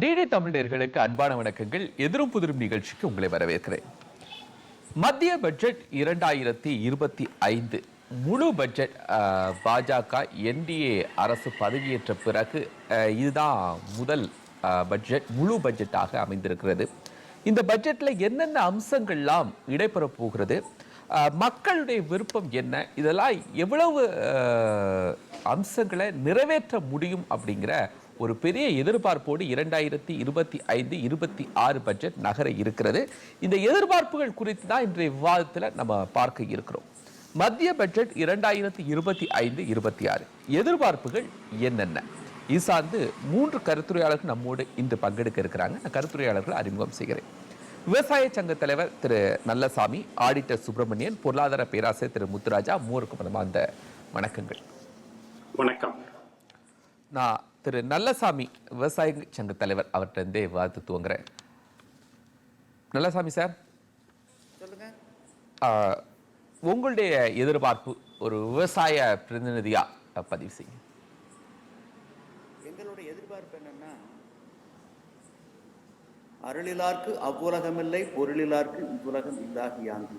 DD தமிழர்களுக்கு அன்பான வணக்கங்கள். எதிரும் புதிரும் நிகழ்ச்சிக்கு உங்களை வரவேற்கிறேன். மத்திய பட்ஜெட் இரண்டாயிரத்தி இருபத்தி ஐந்து. முழு பட்ஜெட் பாஜக என்டிஏ அரசு பதவியேற்ற பிறகு இதுதான் முதல் பட்ஜெட் முழு பட்ஜெட்டாக அமைந்திருக்கிறது. இந்த பட்ஜெட்டில் என்னென்ன அம்சங்கள்லாம் இடைபெறப் போகிறது? மக்களுடைய விருப்பம் என்ன? இதெல்லாம் எவ்வளவு அம்சங்களை நிறைவேற்ற முடியும் அப்படிங்கிற ஒரு பெரிய எதிர்பார்ப்போடு இரண்டாயிரத்தி இருபத்தி ஐந்து இருபத்தி ஆறு பட்ஜெட் நகர இருக்கிறது. இந்த எதிர்பார்ப்புகள் குறித்து தான் இன்றைய விவாதத்தில் நம்ம பார்க்க இருக்கிறோம். மத்திய பட்ஜெட் இரண்டாயிரத்தி இருபத்தி ஐந்து இருபத்தி ஆறு. எதிர்பார்ப்புகள் என்னென்ன? இது சார்ந்து மூன்று கருத்துரையாளர்கள் நம்மோடு இன்று பங்கெடுக்க இருக்கிறாங்க. நான் கருத்துரையாளர்களை அறிமுகம் செய்கிறேன். விவசாய சங்க தலைவர் திரு நல்லசாமி ஆடிட்டர் சுப்பிரமணியன் பொருளாதார பேராசிரியர் திரு முத்துராஜா மூவருக்கும் மனமார்ந்த வணக்கங்கள். வணக்கம். நான் திரு நல்லசாமி விவசாய சங்க தலைவர் அவர்கிட்ட இருந்தே விவாதத்தை துவங்குறேன். நல்லசாமி சார். உங்களுடைய எதிர்பார்ப்பு ஒரு விவசாய பிரதிநிதியா அஹ், பதிவு செய்யுங்க. எங்களுடைய எதிர்பார்ப்பு என்னன்னா அருளிலார்க்கு அவ்வுலகமில்லை பொருளிலார்க்கு இவ்வுலகம் இல்லாகியாங்கு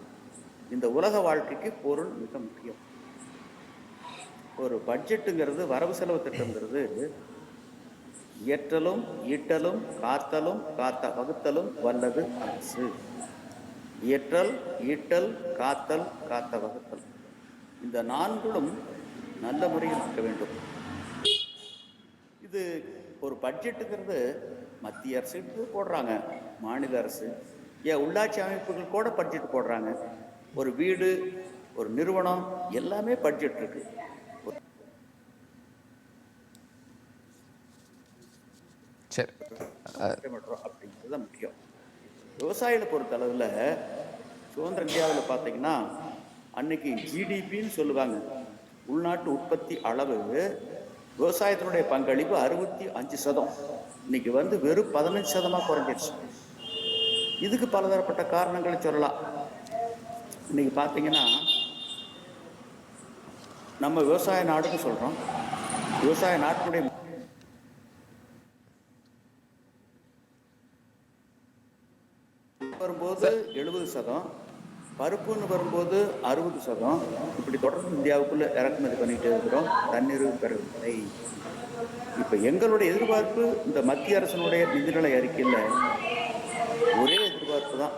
இந்த உலக வாழ்க்கைக்கு பொருள் மிக முக்கியம். ஒரு பட்ஜெட்டுங்கிறது வரவு செலவு திட்டங்கிறது இயற்றலும் ஈட்டலும் காத்தலும் காத்த வகுத்தலும் வல்லது அரசு. இயற்றல் ஈட்டல் காத்தல் காத்த வகுத்தல். இந்த நான்களும் நல்ல முறையில் இருக்க வேண்டும். இது ஒரு பட்ஜெட்டுங்கிறது மத்திய அரசு போடுறாங்க. மாநில அரசு. ஏன் உள்ளாட்சி அமைப்புகள் கூட பட்ஜெட் போடுறாங்க. ஒரு வீடு ஒரு நிறுவனம் எல்லாமே பட்ஜெட் இருக்குது சரி. திட்டமிடுறோம் அப்படிங்கிறது தான் முக்கியம். விவசாயிகளை பொறுத்த அளவில் சுதந்திர இந்தியாவில் பார்த்தீங்கன்னா அன்னைக்கு ஜிடிபின்னு சொல்லுவாங்க. உள்நாட்டு உற்பத்தி அளவு விவசாயத்தினுடைய பங்களிப்பு அறுபத்தி அஞ்சு சதம். இன்னைக்கு வந்து வெறும் பதினஞ்சு சதமாக குறைஞ்சிருச்சு. இதுக்கு பலதரப்பட்ட காரணங்களை சொல்லலாம். இன்னைக்கு பார்த்தீங்கன்னா நம்ம விவசாய நாடுன்னு சொல்கிறோம் விவசாய நாட்டினுடைய சதம் பருப்புன்னு வரும்போது அறுபது சதம். இப்படி தொடர்ந்து இந்தியாவுக்குள்ள இறக்குமதி பண்ணிட்டு இருக்கிறோம். தண்ணீர் பெறவில்லை இப்போ எங்களுடைய எதிர்பார்ப்பு இந்த மத்திய அரசனுடைய நிதிநிலை அறிக்கையில் ஒரே எதிர்பார்ப்பு தான்.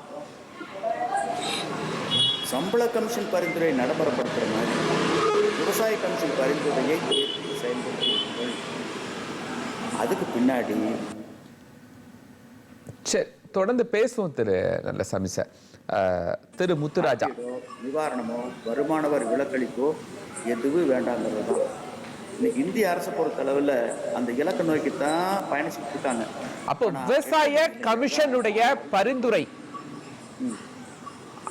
சம்பள கமிஷன் பரிந்துரை நடைமுறைப்படுத்துகிற மாதிரி விவசாய கமிஷன் பரிந்துரையை ஏற்று செயல்படுத்துங்கள் அதுக்கு பின்னாடி சரி தொடர்ந்து பேசுவோம் திரு நல்லசாமி சார். திரு முத்துராஜா நிவாரணமோ வருமான வரி விலக்களிப்போ எதுவும் வேண்டாங்கிறது தான் இன்னைக்கு இந்திய அரசை பொறுத்த அளவில் அந்த இலக்கை நோக்கி தான் பயணிச்சுட்டு இருக்காங்க அப்போ விவசாய கமிஷனுடைய பரிந்துரை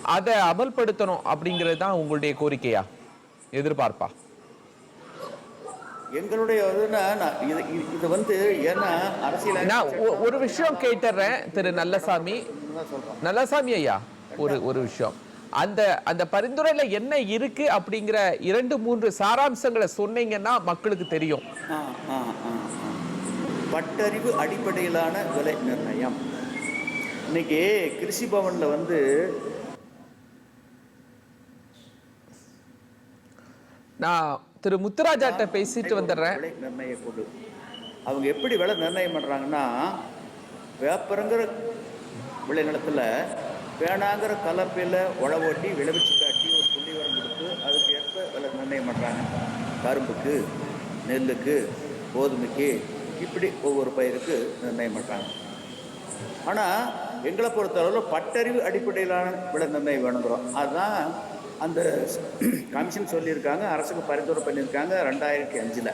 அதை அமல்படுத்தணும் அப்படிங்கிறது தான் உங்களுடைய கோரிக்கையா எதிர்பார்ப்பா எங்களுடைய இது வந்து ஏன்னா அரசியல் நான் ஒரு விஷயம் கேட்டுறேன் திரு நல்லசாமி நல்லசாமி ஐயா ஒரு ஒரு விஷயம். அந்த அந்த பரிந்துரையில என்ன இருக்கு அப்படிங்கிற இரண்டு மூன்று சாராம்சங்களை சொன்னீங்கன்னா மக்களுக்கு தெரியும். பட்டறிவு அடிப்படையிலான விலை நிர்ணயம். இன்னைக்கு கிருஷி பவன்ல வந்து நான் திரு முத்துராஜாட்ட பேசிட்டு வந்துடுறேன். விலை நிர்ணய குழு அவங்க எப்படி விலை நிர்ணயம் பண்ணுறாங்கன்னா வேப்பரங்கிற விளை நிலத்தில் வேணாங்கிற கலப்பையில் உழவோட்டி விளைவிச்சு காட்டி ஒரு புள்ளி வரம் கொடுத்து அதுக்கு ஏற்ப விலை நிர்ணயம் பண்ணுறாங்க கரும்புக்கு நெல்லுக்கு கோதுமைக்கு இப்படி ஒவ்வொரு பயிருக்கு நிர்ணயம் பண்ணுறாங்க ஆனால் எங்களை பொறுத்தளவில் பட்டறிவு அடிப்படையிலான விலை நிர்ணயம் வேணுங்கிறோம். அதுதான் அந்த கமிஷன் சொல்லியிருக்காங்க அரசுக்கு பரிந்துரை பண்ணியிருக்காங்க ரெண்டாயிரத்தி அஞ்சில்.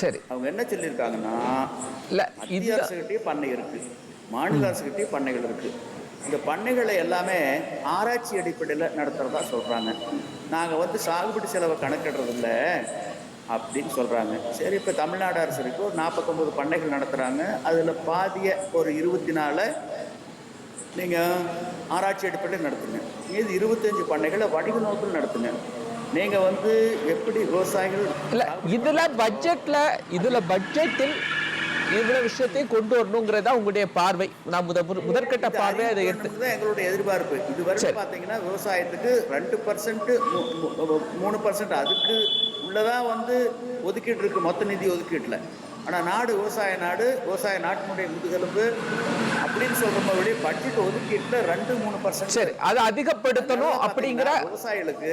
சரி. அவங்க என்ன சொல்லியிருக்காங்கன்னா இல்ல மத்திய இது அரசுகிட்டயும் பண்ணை இருக்கு மாநில அரசுகிட்டயும் பண்ணைகள் இருக்கு. இந்த பண்ணைகளை எல்லாமே ஆராய்ச்சி அடிப்படையில் நடத்துகிறதா சொல்கிறாங்க நாங்கள் வந்து சாகுபடி செலவை கணக்கிடுறதில்ல அப்படின்னு சொல்கிறாங்க சரி இப்போ தமிழ்நாடு அரசு இருக்கு. ஒரு நாற்பத்தொம்பது பண்ணைகள் நடத்துகிறாங்க அதில் பாதிய ஒரு இருபத்தி நாலு நீங்கள் ஆராய்ச்சி அடிப்படையில் நடத்துங்க. மீது இருபத்தஞ்சு பண்ணைகளை வடிவு நோக்கில் நடத்துங்க. நீங்கள் வந்து எப்படி விவசாயிகள் இல்லை இதில் பட்ஜெட்டில் இதில் பட்ஜெட்டில் இவ்வளவு விஷயத்தையும் கொண்டு வரணுங்கிறதா உங்களுடைய பார்வை. நான் முத முத- முதற்கட்ட இது பார்வை அதை எடுத்து எங்களுடைய எதிர்பார்ப்பு. இது. வரைக்கும் பார்த்தீங்கன்னா விவசாயத்துக்கு ரெண்டு பர்சன்ட் மூணு பர்சன்ட் அதுக்கு உள்ளதான் வந்து ஒதுக்கீடு இருக்கு மொத்த நிதி ஒதுக்கீட்டில். ஆனால் நாடு விவசாய நாடு விவசாய நாட்டினுடைய முதுகெலும்பு அப்படின்னு சொல்ற வழி பட்ஜெட் ஒதுக்கீட்டில் ரெண்டு மூணு பர்சன்ட் சரி. அதை அதிகப்படுத்தணும் அப்படிங்கிற விவசாயிகளுக்கு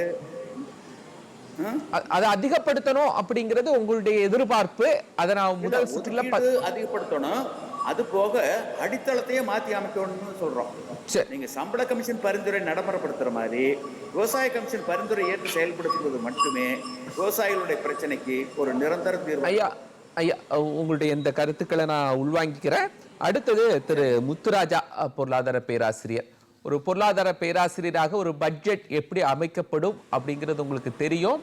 அதை அதிகப்படுத்தணும் அப்படிங்கிறது உங்களுடைய எதிர்பார்ப்பு. அதை நான் முதல் சுற்றுல அதிகப்படுத்தணும். அது போக அடித்தளத்தையே மாற்றி அமைக்கணும்னு சொல்றோம். சரி நீங்க சம்பள கமிஷன் பரிந்துரை நடைமுறைப்படுத்துற மாதிரி விவசாய கமிஷன் பரிந்துரை ஏற்று செயல்படுத்துவது மட்டுமே விவசாயிகளுடைய பிரச்சனைக்கு ஒரு நிரந்தர தீர்வு. ஐயா ஐயா உங்களுடைய இந்த கருத்துக்களை நான் உள்வாங்கிக்கிறேன். அடுத்தது திரு முத்துராஜா பொருளாதார பேராசிரியர். ஒரு பொருளாதார பேராசிரியராக ஒரு பட்ஜெட் எப்படி அமைக்கப்படும் அப்படிங்கிறது உங்களுக்கு தெரியும்.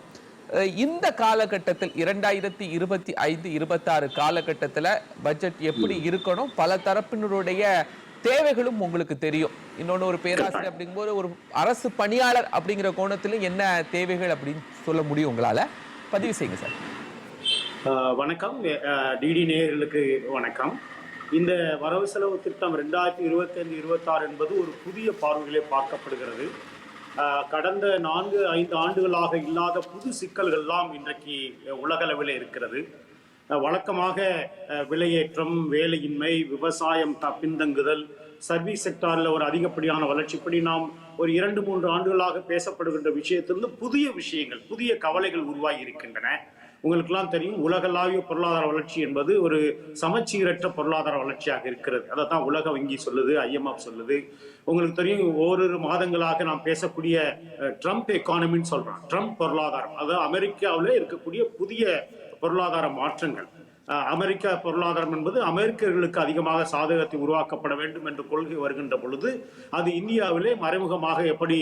இந்த காலகட்டத்தில் இரண்டாயிரத்தி இருபத்தி ஐந்து இருபத்தாறு காலகட்டத்தில் பட்ஜெட் எப்படி இருக்கணும் பல தரப்பினருடைய தேவைகளும் உங்களுக்கு தெரியும். இன்னொன்று ஒரு பேராசிரியர் அப்படிங்கும்போது ஒரு அரசு பணியாளர் அப்படிங்கிற கோணத்திலும் என்ன தேவைகள் அப்படின்னு சொல்ல முடியும் உங்களால? பதிவு செய்யுங்க சார். ஆஹ் வணக்கம். டிடி நேயர்களுக்கு வணக்கம். இந்த வரவு செலவு திட்டம் ரெண்டாயிரத்தி இருபத்தைந்து இருபத்தாறு என்பது ஒரு புதிய பார்வையிலே பார்க்கப்படுகிறது. கடந்த நான்கு ஐந்து ஆண்டுகளாக இல்லாத புது சிக்கல்கள்லாம் இன்றைக்கு உலகளவில் இருக்கிறது. வழக்கமாக விலையேற்றம் வேலையின்மை விவசாயம் த- பின்தங்குதல் சர்வீஸ் செக்டாரில் ஒரு அதிகப்படியான வளர்ச்சி இப்படி நாம் ஒரு இரண்டு மூன்று ஆண்டுகளாக பேசப்படுகின்ற விஷயத்திலிருந்து புதிய விஷயங்கள் புதிய கவலைகள் உருவாகி இருக்கின்றன. உங்களுக்கெல்லாம் தெரியும் உலகளாவிய பொருளாதார வளர்ச்சி என்பது ஒரு சமச்சீரற்ற பொருளாதார வளர்ச்சியாக இருக்கிறது. அதை தான் உலக வங்கி சொல்லுது ஐஎம்எஃப் சொல்லுது. உங்களுக்கு தெரியும் ஓரிரு மாதங்களாக நாம் பேசக்கூடிய ட்ரம்ப் எக்கானமின்னு சொல்கிறோம் ட்ரம்ப் பொருளாதாரம். அதாவது அமெரிக்காவில் இருக்கக்கூடிய புதிய பொருளாதார மாற்றங்கள். அமெரிக்க பொருளாதாரம் என்பது அமெரிக்கர்களுக்கு அதிகமாக சாதகத்தை உருவாக்கப்பட வேண்டும் என்ற கொள்கை வருகின்ற பொழுது அது இந்தியாவிலே மறைமுகமாக எப்படி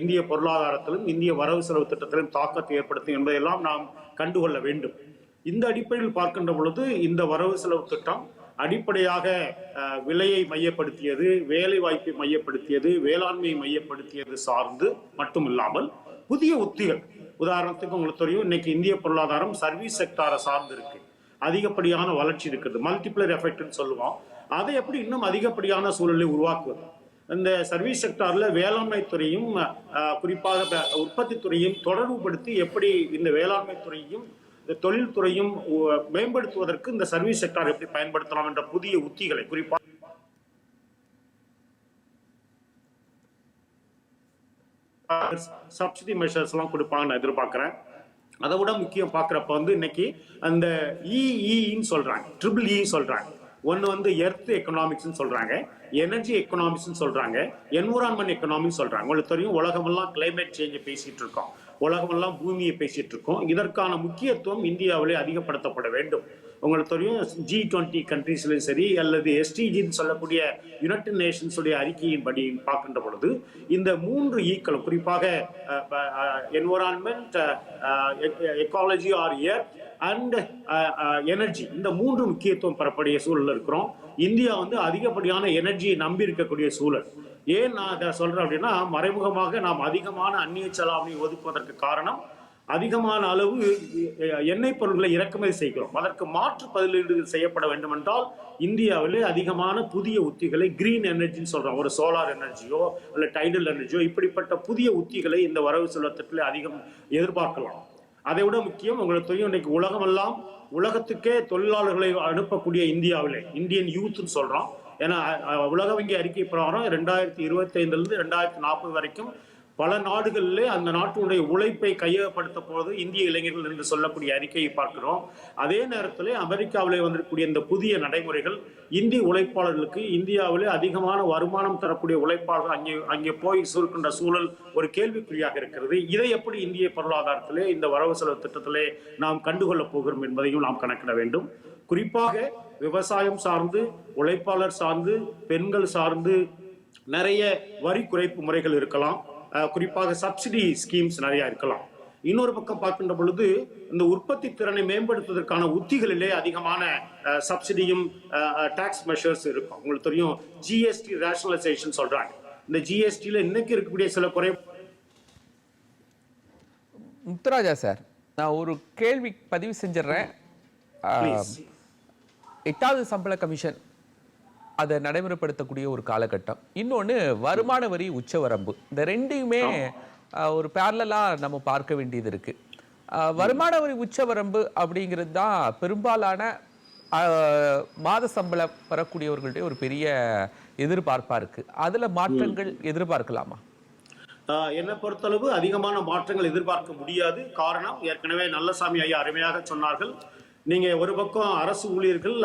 இந்திய பொருளாதாரத்திலும் இந்திய வரவு செலவு திட்டத்திலும் தாக்கத்தை ஏற்படுத்தும் என்பதையெல்லாம் நாம் கண்டுகொள்ள வேண்டும். இந்த அடிப்படையில் பார்க்கின்ற பொழுது இந்த வரவு செலவு திட்டம் அடிப்படையாக விலையை மையப்படுத்தியது வேலை வாய்ப்பை மையப்படுத்தியது வேளாண்மையை மையப்படுத்தியது சார்ந்து மட்டுமில்லாமல் புதிய உத்திகள். உதாரணத்துக்கு உங்களுக்கு தெரியும் இன்னைக்கு இந்திய பொருளாதாரம் சர்வீஸ் செக்டாரை சார்ந்து இருக்கு அதிகப்படியான வளர்ச்சி இருக்குது மல்டிப்ளர் எஃபெக்ட்னு சொல்லுவோம். அதை எப்படி இன்னும் அதிகப்படியான சூழலை உருவாக்குவது? இந்த சர்வீஸ் செக்டார்ல வேளாண்மை துறையும் குறிப்பாக உற்பத்தி துறையும் தொடர்புபடுத்தி எப்படி இந்த வேளாண்மை துறையும் இந்த தொழில்துறையும் மேம்படுத்துவதற்கு இந்த சர்வீஸ் செக்டார் எப்படி பயன்படுத்தலாம் என்ற புதிய உத்திகளை குறிப்பாக சப்சிடி மெஷர்ஸ் எல்லாம் கொடுப்பாங்கன்னு நான் எதிர்பார்க்கிறேன். அதை விட முக்கியம் பார்க்குறப்ப வந்து இன்னைக்கு அந்த இஇன்னு சொல்றாங்க ட்ரிபிள் e இ சொல்றாங்க. ஒன்று வந்து எர்த் எக்கனாமிக்ஸ்னு சொல்கிறாங்க எனர்ஜி எக்கனாமிக்ஸ்னு சொல்கிறாங்க என்விரான்மெண்ட் எக்கனாமிக்ஸ் சொல்கிறாங்க உங்களுக்கு தெரியும் உலகமெல்லாம் கிளைமேட் சேஞ்சை பேசிகிட்டு இருக்கோம். உலகமெல்லாம் பூமியை பேசிகிட்டு இருக்கோம். இதற்கான முக்கியத்துவம் இந்தியாவிலே அதிகப்படுத்தப்பட வேண்டும். உங்களுக்கு தெரியும் ஜி டுவெண்ட்டி கண்ட்ரீஸ்லையும் சரி அல்லது எஸ்டிஜின்னு சொல்லக்கூடிய யுனைடெட் நேஷன்ஸ் உடைய அறிக்கையின்படி பார்க்கின்ற பொழுது இந்த மூன்று ஈக்களும் குறிப்பாக environment ecology are year and energy இந்த மூன்று முக்கியத்துவம் பெறக்கூடிய சூழல் இருக்கிறோம். இந்தியா வந்து அதிகப்படியான எனர்ஜியை நம்பி இருக்கக்கூடிய சூழல். ஏன் நான் அதை சொல்றேன் அப்படின்னா மறைமுகமாக நாம் அதிகமான அந்நிய செலாவணி ஒதுக்குவதற்கு காரணம் அதிகமான அளவு எண்ணெய் பொருட்களை இறக்குமதி செய்கிறோம். அதற்கு மாற்று பதிலீடுகள் செய்யப்பட வேண்டும் என்றால் இந்தியாவிலே அதிகமான புதிய உத்திகளை கிரீன் எனர்ஜின்னு சொல்கிறோம் ஒரு சோலார் எனர்ஜியோ அல்ல டைடல் எனர்ஜியோ இப்படிப்பட்ட புதிய உத்திகளை இந்த வரவு செல்வத்திலே அதிகம் எதிர்பார்க்கலாம். அதை விட முக்கியம் உங்களுக்கு தெரியும் இன்னைக்கு உலகமெல்லாம் உலகத்துக்கே தொழிலாளர்களை அனுப்பக்கூடிய இந்தியாவிலே இந்தியன் யூத்னு சொல்கிறோம் ஏன்னா உலக வங்கி அறிக்கை பிரகாரம் ரெண்டாயிரத்தி இருபத்தைந்துலேருந்து ரெண்டாயிரத்தி நாற்பது வரைக்கும் பல நாடுகளில் அந்த நாட்டினுடைய உழைப்பை கையகப்படுத்த போவது இந்திய இளைஞர்கள் என்று சொல்லக்கூடிய அறிக்கையை பார்க்கிறோம். அதே நேரத்தில் அமெரிக்காவிலே வந்திருக்கக்கூடிய இந்த புதிய நடைமுறைகள் இந்திய உழைப்பாளர்களுக்கு இந்தியாவிலே அதிகமான வருமானம் தரக்கூடிய உழைப்பாளர்கள் அங்கே அங்கே போய் சுருக்கின்ற சூழல் ஒரு கேள்விக்குறியாக இருக்கிறது. இதை எப்படி இந்திய பொருளாதாரத்திலே இந்த வரவு செலவு திட்டத்திலே நாம் கண்டுகொள்ளப் போகிறோம் என்பதையும் நாம் கணக்கிட வேண்டும். குறிப்பாக விவசாயம் சார்ந்து உழைப்பாளர் சார்ந்து பெண்கள் சார்ந்து நிறைய வரி குறைப்பு முறைகள் இருக்கலாம். குறிப்பாக சப்சிடி ஸ்கீம்ஸ் நிறைய இருக்கலாம். இன்னொரு பக்கம் பார்க்கின்ற பொழுது இந்த உற்பத்தி திறனை மேம்படுத்துவதற்கான உத்திகளிலே அதிகமான சப்சிடியும் டாக்ஸ் மெஷர்ஸ் இருக்கும். உங்களுக்கு தெரியும் ஜிஎஸ்டி ரேஷனலைசேஷன் சொல்றாங்க. இந்த ஜிஎஸ்டியில் இன்னைக்கு இருக்கக்கூடிய சில குறை முத்துராஜா சார் நான் ஒரு கேள்வி பதிவு செஞ்சிடுறேன். எட்டாவது சம்பள கமிஷன். அதை நடைமுறைப்படுத்தக்கூடிய ஒரு காலகட்டம். இன்னொன்று வருமான வரி உச்சவரம்பு. இந்த ரெண்டையுமே ஒரு பேரலாக நம்ம பார்க்க வேண்டியது இருக்கு. அஹ், வருமான வரி உச்சவரம்பு அப்படிங்கிறது தான் பெரும்பாலான மாத சம்பளம் பெறக்கூடியவர்களுடைய ஒரு பெரிய எதிர்பார்ப்பா இருக்கு. அதுல மாற்றங்கள் எதிர்பார்க்கலாமா? என்னை பொறுத்தளவு அதிகமான மாற்றங்கள் எதிர்பார்க்க முடியாது. காரணம் ஏற்கனவே நல்லசாமி ஐயா அருமையாக சொன்னார்கள். நீங்க ஒரு பக்கம் அரசு ஊழியர்கள்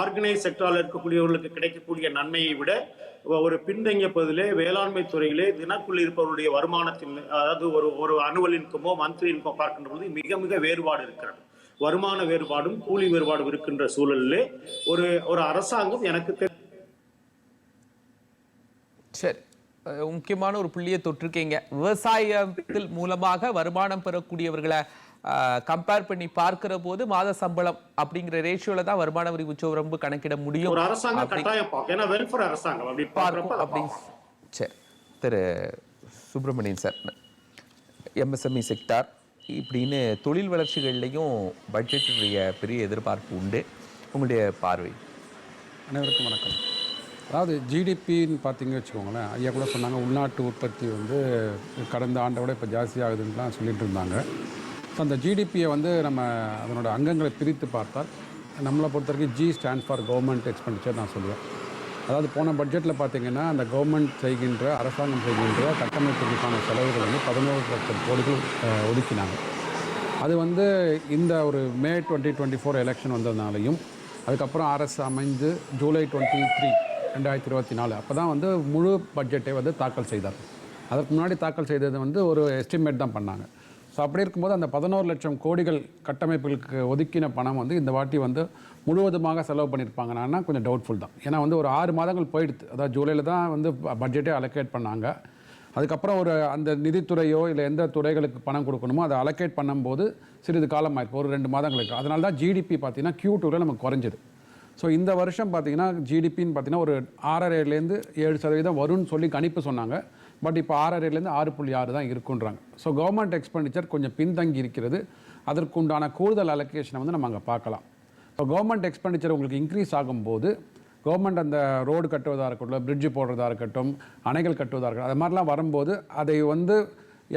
ஆர்கனைஸ் செக்டாரில் இருக்கக்கூடியவர்களுக்கு கிடைக்கக்கூடிய நன்மையை விட ஒரு பின்தங்கிய பகுதியிலே வேளாண்மை துறையிலே தினக்குள் இருப்பவருடைய வருமானத்தின் அதாவது ஒரு ஒரு அனுவல் இன்கமோ மந்த்லி இன்கம் பார்க்கின்ற பொழுது மிக மிக வேறுபாடு இருக்கிறது. வருமான வேறுபாடும் கூலி வேறுபாடும் இருக்கின்ற சூழலிலே ஒரு ஒரு அரசாங்கம் எனக்கு சரி. முக்கியமான ஒரு புள்ளியை தொட்டிருக்கீங்க. விவசாயத்தில் மூலமாக வருமானம் பெறக்கூடியவர்களை கம்பேர் பண்ணி பார்க்கிற போது மாத சம்பளம் அப்படிங்கிற ரேஷியோல தான் வருமான வரி உச்சவரம்பு கணக்கிட முடியும். பார்க்கும் ஏன்னா வெல்ஃபேர் அரசாங்கம். அப்படி பார்க்கும் பார்க்குறப்ப அப்படி சரி. திரு சுப்பிரமணியன் சார் எம்எஸ்எம்இ செக்டார் இப்படின்னு தொழில் வளர்ச்சிகள்லையும் பட்ஜெட்டுடைய பெரிய எதிர்பார்ப்பு உண்டு. உங்களுடைய பார்வை? அனைவருக்கும் வணக்கம். அதாவது ஜிடிபின்னு பார்த்தீங்க வச்சுக்கோங்களேன் ஐயா கூட சொன்னாங்க உள்நாட்டு உற்பத்தி வந்து கடந்த ஆண்டை விட இப்போ ஜாஸ்தி ஆகுதுன்னுலாம் சொல்லிட்டு இருந்தாங்க. ஸோ அந்த ஜிடிபியை வந்து நம்ம அதனோட அங்கங்களை பிரித்து பார்த்தால் நம்மளை பொறுத்த வரைக்கும் G stand for government expenditure நான் சொல்லுவேன். அதாவது போன பட்ஜெட்டில் பார்த்தீங்கன்னா அந்த கவர்மெண்ட் செய்கின்ற அரசாங்கம் செய்கின்ற கட்டமைப்புக்கான செலவுகள் வந்து பதினோரு லட்சம் கோடிகள் ஒதுக்கினாங்க. அது வந்து இந்த ஒரு May twenty twenty four election வந்ததுனாலையும் அதுக்கப்புறம் அரசு அமைந்து ஜூலை டுவெண்ட்டி த்ரீ ரெண்டாயிரத்தி இருபத்தி நாலு அப்போ தான் வந்து முழு பட்ஜெட்டை வந்து தாக்கல் செய்தார் அதற்கு முன்னாடி தாக்கல் செய்தது வந்து ஒரு எஸ்டிமேட் தான் பண்ணாங்க. ஸோ அப்படி இருக்கும்போது அந்த பதினோரு லட்சம் கோடிகள் கட்டமைப்புகளுக்கு ஒதுக்கின பணம் வந்து இந்த வாட்டி வந்து முழுவதுமாக செலவு பண்ணியிருப்பாங்கன்னா கொஞ்சம் டவுட்ஃபுல் தான். ஏன்னா வந்து ஒரு ஆறு மாதங்கள் போயிடுது. அதாவது ஜூலையில் தான் வந்து பட்ஜெட்டே அலோகேட் பண்ணாங்க. அதுக்கப்புறம் ஒரு அந்த நிதித்துறையோ இல்லை எந்த துறைகளுக்கு பணம் கொடுக்கணுமோ அதை அலோகேட் பண்ணும்போது சிறிது காலம் ஆயிருக்கும் ஒரு ரெண்டு மாதங்களுக்கு அதனால தான் ஜிடிபி பார்த்தீங்கன்னா கியூ டூவில் நமக்கு குறைஞ்சிது. ஸோ இந்த வருஷம் பார்த்தீங்கன்னா ஜிடிபின்னு பார்த்தீங்கன்னா ஒரு ஆறரைலேருந்து ஏழு சதவீதம் வரும்னு சொல்லி கணிப்பு சொன்னாங்க. பட் இப்போ ஆறரைலேருந்து ஆறு புள்ளி ஆறு தான் இருக்குன்றாங்க. ஸோ கவர்மெண்ட் எக்ஸ்பெண்டிச்சர் கொஞ்சம் பின்தங்கி இருக்கிறது. அதற்குண்டான கூடுதல் அலோகேஷனை வந்து நம்ம அங்கே பார்க்கலாம். ஸோ கவர்மெண்ட் எக்ஸ்பெண்டிச்சர் உங்களுக்கு இன்க்ரீஸ் ஆகும்போது கவர்மெண்ட் அந்த ரோடு கட்டுவதாக இருக்கட்டும் பிரிட்ஜு போடுறதா இருக்கட்டும் அணைகள் கட்டுவதாக இருக்கட்டும் அது மாதிரிலாம் வரும்போது அதை வந்து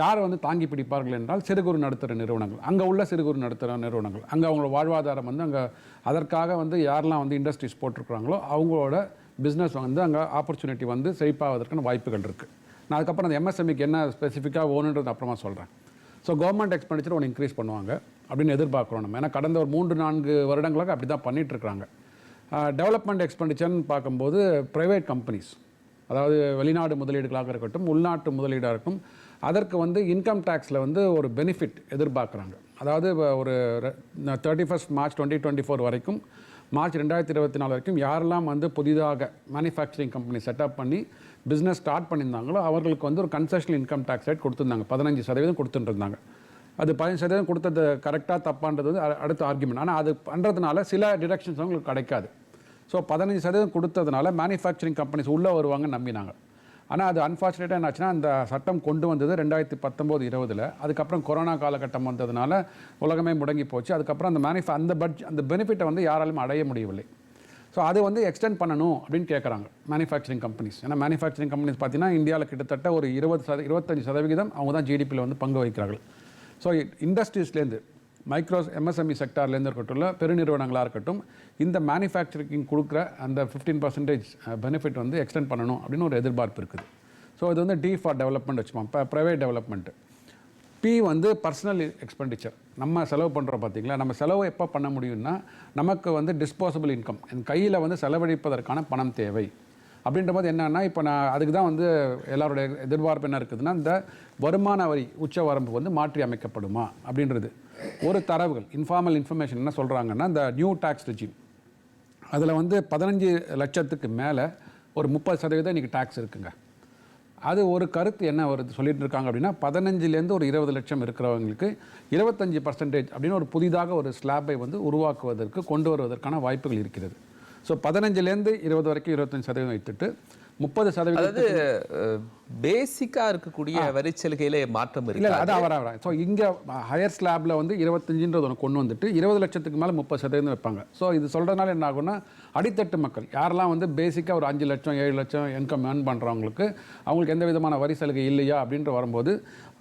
யார் வந்து தாங்கி பிடிப்பார்கள் என்றால் சிறு குறு நடுத்தர நிறுவனங்கள். அங்கே உள்ள சிறு குறு நடுத்தர நிறுவனங்கள். அங்கே அவங்களோட வாழ்வாதாரம் வந்து அங்கே அதற்காக வந்து யாரெல்லாம் வந்து இண்டஸ்ட்ரீஸ் போட்டிருக்கிறாங்களோ அவங்களோட பிஸ்னஸ் வந்து அங்கே ஆப்பர்ச்சுனிட்டி வந்து செழிப்பாவதற்கான வாய்ப்புகள் இருக்குது நான் அதுக்கப்புறம் அந்த எம்எஸ்எம்இக்கு என்ன ஸ்பெசிஃபிக்காக ஓணுன்றது அப்புறமா சொல்கிறேன் ஸோ கவர்மெண்ட் எக்ஸ்பெண்டிச்சர் ஒன்று இன்க்ரீஸ் பண்ணுவாங்க அப்படின்னு எதிர்பார்க்குறோம் நம்ம. ஏன்னா கடந்த ஒரு மூன்று நான்கு வருடங்களாக அப்படி தான் பண்ணிகிட்ருக்குறாங்க டெவலப்மெண்ட் எக்ஸ்பெண்டிச்சர்னு பார்க்கும்போது ப்ரைவேட் கம்பெனிஸ் அதாவது வெளிநாடு முதலீடுகளாக இருக்கட்டும் உள்நாட்டு முதலீடாக இருக்கும் அதற்கு வந்து இன்கம் டேக்ஸில் வந்து ஒரு பெனிஃபிட் எதிர்பார்க்குறாங்க. அதாவது ஒரு thirty first March twenty twenty four வரைக்கும் மார்ச் ரெண்டாயிரத்தி இருபத்தி நாலு வரைக்கும் யாரெல்லாம் வந்து புதிதாக மேனுஃபேக்சரிங் கம்பெனி செட்டப் பண்ணி பிஸ்னஸ் ஸ்டார்ட் பண்ணியிருந்தாங்களோ அவர்களுக்கு வந்து ஒரு கன்செஷனல் இன்கம் டேக்ஸ் ரேட் கொடுத்துருந்தாங்க. பதினஞ்சு சதவீதம் கொடுத்துட்டுருந்தாங்க அது பதினஞ்சு சதவீதம் கொடுத்தது கரெக்டாக தப்பான்றது வந்து அடுத்த ஆர்குமெண்ட் ஆனால் அது பண்ணுறதுனால சில டிடக்ஷன்ஸ் அவங்களுக்கு கிடைக்காது. ஸோ பதினஞ்சு சதவீதம் கொடுத்ததுனால மேனுஃபேக்சரிங் கம்பெனிஸ் உள்ளே வருவாங்கன்னு நம்பினாங்க. ஆனால் அது அன்ஃபார்ச்சுனேட்டாக என்னாச்சுன்னா அந்த சட்டம் கொண்டு வந்தது ரெண்டாயிரத்தி பத்தொம்போது இருபதில். அதுக்கப்புறம் கொரோனா காலகட்டம் வந்ததுனால உலகமே முடங்கி போச்சு. அதுக்கப்புறம் அந்த மேனிஃப அந்த பட்ஜ் அந்த பெனிஃபிட்டை வந்து யாராலும் அடைய முடியவில்லை. ஸோ அது வந்து எக்ஸ்டெண்ட் பண்ணணும் அப்படின்னு கேட்குறாங்க மேனுஃபேக்சரிங் கம்பெனிஸ் ஏன்னா மேனுஃபேக்சரிங் கம்பெனிஸ் பார்த்தீங்கன்னா இந்தியாவில் கிட்டத்தட்ட ஒரு இருபது சத இருபத்தஞ்சு சதவிகிதம் அவங்க தான் ஜிடிபியில் வந்து பங்கு வகிக்கிறார்கள். ஸோ இண்டஸ்ட்ரீஸ்லேருந்து மைக்ரோ எம்எஸ்எம்இ செக்டார்லேருந்து இருக்கட்டும் பெருநிறுவனங்களாக இருக்கட்டும் இந்த மேனுஃபேக்சரிங் கொடுக்குற அந்த ஃபிஃப்டீன் பர்சன்டேஜ் பெனிஃபிட் வந்து எக்ஸ்டெண்ட் பண்ணணும் அப்படின்னு ஒரு எதிர்பார்ப்பு இருக்குது. ஸோ இது வந்து டி ஃபார் டெவலப்மெண்ட் வச்சுப்போம் இப்போ ப்ரைவேட் டெவலப்மெண்ட்டு பி வந்து பர்சனல் எக்ஸ்பெண்டிச்சர் நம்ம செலவு பண்ணுறோம் பார்த்தீங்களா? நம்ம செலவு எப்போ பண்ண முடியும்னா நமக்கு வந்து டிஸ்போசபிள் இன்கம் என் கையில் வந்து செலவழிப்பதற்கான பணம் தேவை. அப்படின்ற போது என்னன்னா இப்போ நான் அதுக்கு தான் வந்து எல்லாருடைய எதிர்பார்ப்பு என்ன இருக்குதுன்னா இந்த வருமான வரி உச்ச வரம்பு வந்து மாற்றி அமைக்கப்படுமா அப்படின்றது. ஒரு தரவுகள் இன்ஃபார்மல் இன்ஃபர்மேஷன் என்ன சொல்கிறாங்கன்னா இந்த நியூ டேக்ஸ் ரிஜிம் அதில் வந்து பதினஞ்சு லட்சத்துக்கு மேலே ஒரு முப்பது சதவீதம் இன்றைக்கி டேக்ஸ் இருக்குங்க. அது ஒரு கருத்து என்ன வருது சொல்லிட்டு இருக்காங்க அப்படின்னா பதினஞ்சுலேருந்து ஒரு இருபது லட்சம் இருக்கிறவங்களுக்கு இருபத்தஞ்சி பர்சன்டேஜ் அப்படின்னு ஒரு புதிதாக ஒரு ஸ்லாப்பை வந்து உருவாக்குவதற்கு கொண்டு வருவதற்கான வாய்ப்புகள் இருக்கிறது. ஸோ பதினஞ்சுலேருந்து இருபது வரைக்கும் இருபத்தஞ்சு சதவீதம் வைத்துட்டு முப்பது சதவீதம் அதாவது பேசிக்கா இருக்கக்கூடிய வரி சலுகையில மாற்றம் இல்லை இருக்கு அதான் வர வரேன் ஸோ இங்கே ஹையர் ஸ்லாப்ல வந்து இருபத்தஞ்சுன்றது ஒன்று கொண்டு வந்துட்டு இருபது லட்சத்துக்கு மேலே முப்பது சதவீதம் வைப்பாங்க. ஸோ இது சொல்கிறதுனால என்ன ஆகும்னா அடித்தட்டு மக்கள் யாரெல்லாம் வந்து பேசிக்காக ஒரு அஞ்சு லட்சம் ஏழு லட்சம் இன்கம் ஏர்ன் பண்ணுறவங்களுக்கு அவங்களுக்கு எந்த விதமான வரி சலுகை இல்லையா அப்படின்ட்டு வரும்போது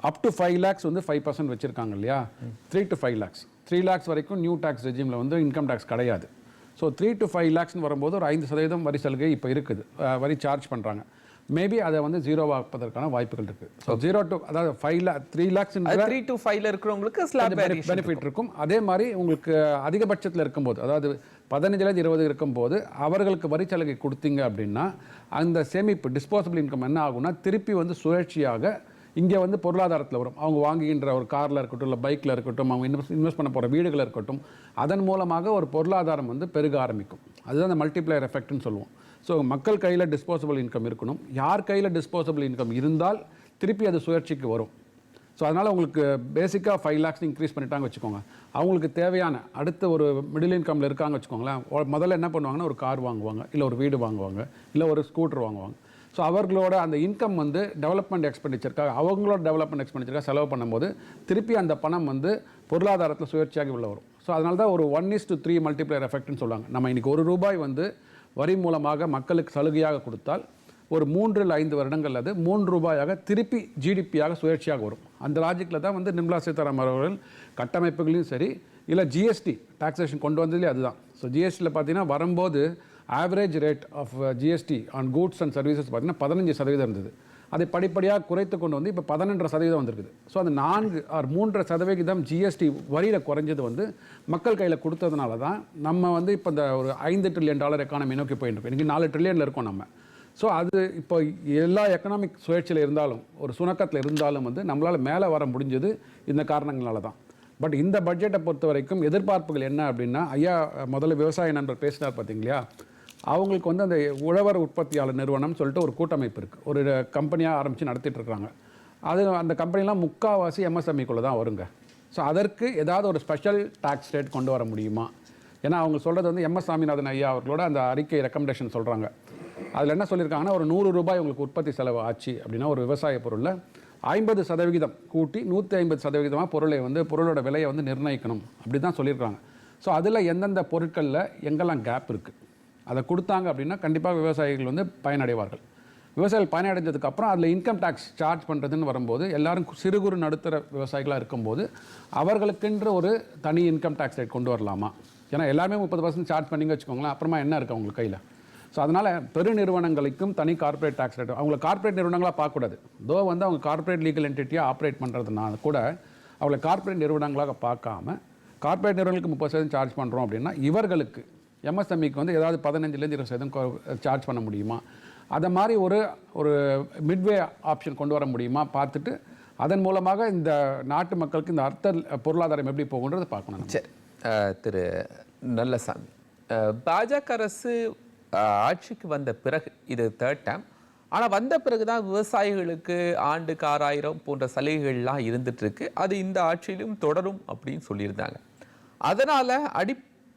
அப் டு ஃபைவ் லேக்ஸ் வந்து ஃபைவ் பர்சன்ட் வச்சுருக்காங்க இல்லையா? Three to five lakhs three lakhs வரைக்கும் நியூ டேக்ஸ் ரெஜிமில் வந்து இன்கம் டேக்ஸ் கிடையாது. ஸோ த்ரீ டு ஃபைவ் லேக்ஸ்னு வரும்போது ஒரு ஐந்து சதவீதம் வரி சலுகை இப்போ இருக்குது. வரி சார்ஜ் பண்ணுறாங்க மேபி அதை வந்து ஜீரோ ஆப்பதற்கான வாய்ப்புகள் இருக்குது ஸோ ஜீரோ டு அதாவது five lakh three lakhs three to ஃபைவ்ல இருக்கிறவங்களுக்கு ஸ்லாப் பெனிஃபிட் இருக்கும். அதே மாதிரி உங்களுக்கு அதிகபட்சத்தில் இருக்கும்போது அதாவது பதினஞ்சுலேருந்து இருபது இருக்கும்போது அவர்களுக்கு வரி சலுகை கொடுத்தீங்க அப்படின்னா அந்த சேமிப்பு டிஸ்போசபிள் இன்கம் என்ன ஆகும்னா திருப்பி வந்து சுழற்சியாக இங்கே வந்து பொருளாதாரத்தில் வரும். அவங்க வாங்குகின்ற ஒரு காரில் இருக்கட்டும் இல்லை பைக்கில் இருக்கட்டும் அவங்க இன்வெஸ்ட் இன்வெஸ்ட் பண்ண போகிற வீடுகள் இருக்கட்டும் அதன் மூலமாக ஒரு பொருளாதாரம் வந்து பெருக ஆரம்பிக்கும். அதுதான் அந்த மல்டிப்ளையர் எஃபெக்ட்னு சொல்லுவோம். ஸோ மக்கள் கையில் டிஸ்போசபிள் இன்கம் இருக்கணும். யார் கையில் டிஸ்போசபிள் இன்கம் இருந்தால் திருப்பி அது சுழற்சிக்கு வரும். ஸோ அதனால் உங்களுக்கு பேசிக்காக ஃபைவ் லேக்ஸ் இன்க்ரீஸ் பண்ணிட்டாங்க வச்சுக்கோங்க. அவங்களுக்கு தேவையான அடுத்த ஒரு மிடில் இன்கமில் இருக்காங்க வச்சுக்கோங்களேன். முதல்ல என்ன பண்ணுவாங்கன்னா ஒரு கார் வாங்குவாங்க இல்லை ஒரு வீடு வாங்குவாங்க இல்லை ஒரு ஸ்கூட்டர் வாங்குவாங்க. ஸோ அவர்களோட அந்த இன்கம் வந்து டெவலப்மெண்ட் எக்ஸ்பெண்டிச்சருக்காக அவங்களோட டெவலப்மெண்ட் எக்ஸ்பெண்டிச்சருக்காக செலவு பண்ணும்போது திருப்பி அந்த பணம் வந்து பொருளாதாரத்தில் சுயேட்சையாக உள்ள வரும். ஸோ அதனால தான் ஒரு one is to three multiplier எஃபெக்ட்னு சொல்லுவாங்க நம்ம இன்றைக்கி ஒரு ரூபாய் வந்து வரி மூலமாக மக்களுக்கு சலுகையாக கொடுத்தால் ஒரு மூன்றில் ஐந்து வருடங்கள் அது மூன்று ரூபாயாக திருப்பி ஜிடிபியாக சுயேட்சையாக வரும். அந்த லாஜிக்கில் தான் வந்து நிர்மலா சீதாராமன் அவர்கள் கட்டமைப்புகளையும் சரி இல்லை ஜிஎஸ்டி டாக்ஸேஷன் கொண்டு வந்ததுலேயே அதுதான். ஸோ ஜிஎஸ்டியில் பார்த்தீங்கன்னா வரும்போது average rate of GST on goods and services பார்த்தீங்கன்னா பதினஞ்சு சதவீதம் இருந்தது. அதை படிப்படியாக குறைத்து கொண்டு வந்து இப்போ பதினெண்டரை சதவீதம் வந்திருக்குது. ஸோ அந்த நான்கு ஆர் மூன்றரை சதவிகிதம் ஜிஎஸ்டி வரியில் குறைஞ்சது வந்து மக்கள் கையில் கொடுத்ததுனால தான் நம்ம வந்து இப்போ இந்த ஒரு ஐந்து ட்ரில்லியன் டாலர் எக்கானமி நோக்கி போயிட்டு இருக்கோம் இன்றைக்கி நாலு ட்ரில்லியனில் இருக்கோம் நம்ம. ஸோ அது இப்போ எல்லா எக்கனாமிக் சுழற்சியில் இருந்தாலும் ஒரு சுணக்கத்தில் இருந்தாலும் வந்து நம்மளால் மேலே வர முடிஞ்சது இந்த காரணங்களால தான். பட் இந்த பட்ஜெட்டை பொறுத்த வரைக்கும் எதிர்பார்ப்புகள் என்ன அப்படின்னா ஐயா முதல்ல விவசாய நண்பர் பேசினார் பார்த்தீங்களா அவங்களுக்கு வந்து அந்த உழவர் உற்பத்தியாளர் நிறுவனம் சொல்லிட்டு ஒரு கூட்டமைப்பு இருக்குது ஒரு கம்பெனியாக ஆரம்பித்து நடத்திட்டுருக்காங்க அது அந்த கம்பெனிலாம் முக்கால்வாசி எம்எஸ்எம்இக்குள்ளே தான் வருங்க. ஸோ அதற்கு ஏதாவது ஒரு ஸ்பெஷல் டாக்ஸ் ரேட் கொண்டு வர முடியுமா? ஏன்னா அவங்க சொல்கிறது வந்து எம்எஸ் சாமிநாதன் ஐயா அவர்களோட அந்த அறிக்கை ரெக்கமெண்டேஷன் சொல்கிறாங்க அதில் என்ன சொல்லியிருக்காங்கன்னா ஒரு நூறு ரூபாய் உங்களுக்கு உற்பத்தி செலவு ஆச்சு அப்படின்னா ஒரு விவசாய பொருளில் ஐம்பது சதவிகிதம் கூட்டி நூற்றி ஐம்பது சதவிகிதமாக பொருளை வந்து பொருளோட விலையை வந்து நிர்ணயிக்கணும். அப்படி தான் சொல்லியிருக்காங்க. ஸோ அதில் எந்தெந்த பொருட்களில் எங்கெல்லாம் கேப் இருக்குது அதை கொடுத்தாங்க அப்படின்னா கண்டிப்பாக விவசாயிகள் வந்து பயனடைவார்கள். விவசாயிகள் பயனடைஞ்சதுக்கு அப்புறம் அதில் இன்கம் டேக்ஸ் சார்ஜ் பண்ணுறதுன்னு வரும்போது எல்லாரும் சிறு குறு நடுத்தர விவசாயிகளாக இருக்கும்போது அவர்களுக்கென்று ஒரு தனி இன்கம் டேக்ஸ் ரேட் கொண்டு வரலாமா? ஏன்னா எல்லாருமே முப்பது பர்சன்ட் சார்ஜ் பண்ணிங்க வச்சுக்கோங்களேன் அப்புறமா என்ன இருக்குது அவங்களுக்கு கையில்? ஸோ அதனால் பெரு நிறுவனங்களுக்கும் தனி கார்ப்பரேட் டேக்ஸ் ரேட் அவங்கள கார்ப்பரேட் நிறுவனங்களாக பார்க்கக்கூடாது. தோ வந்து அவங்க கார்ப்பரேட் லீகல் என்டிட்டியாக ஆப்ரேட் பண்ணுறதுனால கூட அவளை கார்ப்பரேட் நிறுவனங்களாக பார்க்காம கார்ப்பரேட் நிறுவனங்களுக்கு முப்பது சதவீதம் சார்ஜ் பண்ணுறோம் அப்படின்னா இவர்களுக்கு எம்எஸ்எம்இக்கு வந்து ஏதாவது பதினஞ்சுலேருந்து இருபது சதவீதம் சார்ஜ் பண்ண முடியுமா? அதை மாதிரி ஒரு ஒரு மிட்வே ஆப்ஷன் கொண்டு வர முடியுமா? பார்த்துட்டு அதன் மூலமாக இந்த நாட்டு மக்களுக்கு இந்த அர்த்த பொருளாதாரம் எப்படி போகுன்றதை பார்க்கணும் சரி. திரு நல்லசாமி. பாஜக அரசு ஆட்சிக்கு வந்த பிறகு இது தேர்ட் டைம் ஆனால் வந்த பிறகு தான் விவசாயிகளுக்கு ஆண்டுக்கு ஆறாயிரம் போன்ற சலுகைகள்லாம் இருந்துகிட்ருக்கு அது இந்த ஆட்சியிலும் தொடரும் அப்படின்னு சொல்லியிருந்தாங்க. அதனால் அடி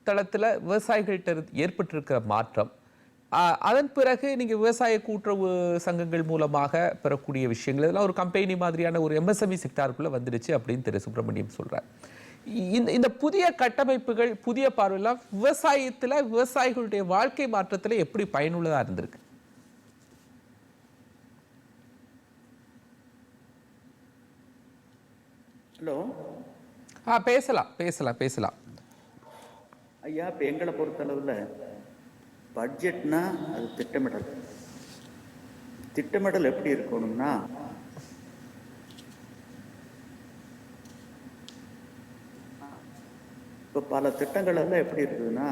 அடித்தளத்துல விவசாயிகள்கிட்ட ஏற்பட்டிருக்கிற மாற்றம் அதன் பிறகு நீங்க விவசாய கூட்டுறவு சங்கங்கள் மூலமாக பெறக்கூடிய விஷயங்கள் இதெல்லாம் ஒரு கம்பெனி மாதிரியான ஒரு எம்எஸ்எம்இ செக்டாருக்குள்ள வந்துடுச்சு அப்படின்னு திரு. சுப்பிரமணியம் சொல்றார். இந்த இந்த புதிய கட்டமைப்புகள் புதிய பார்வையெல்லாம் விவசாயத்துல விவசாயிகளுடைய வாழ்க்கை மாற்றத்துல எப்படி பயனுள்ளதா இருந்திருக்கு? ஹலோ. ஆ பேசலாம் பேசலாம் பேசலாம். ஐயா இப்போ எங்களை பொறுத்தளவில் பட்ஜெட்னா அது திட்டமிடல். திட்டமிடல் எப்படி இருக்கணும்னா இப்போ பல திட்டங்கள் எல்லாம் எப்படி இருக்குதுன்னா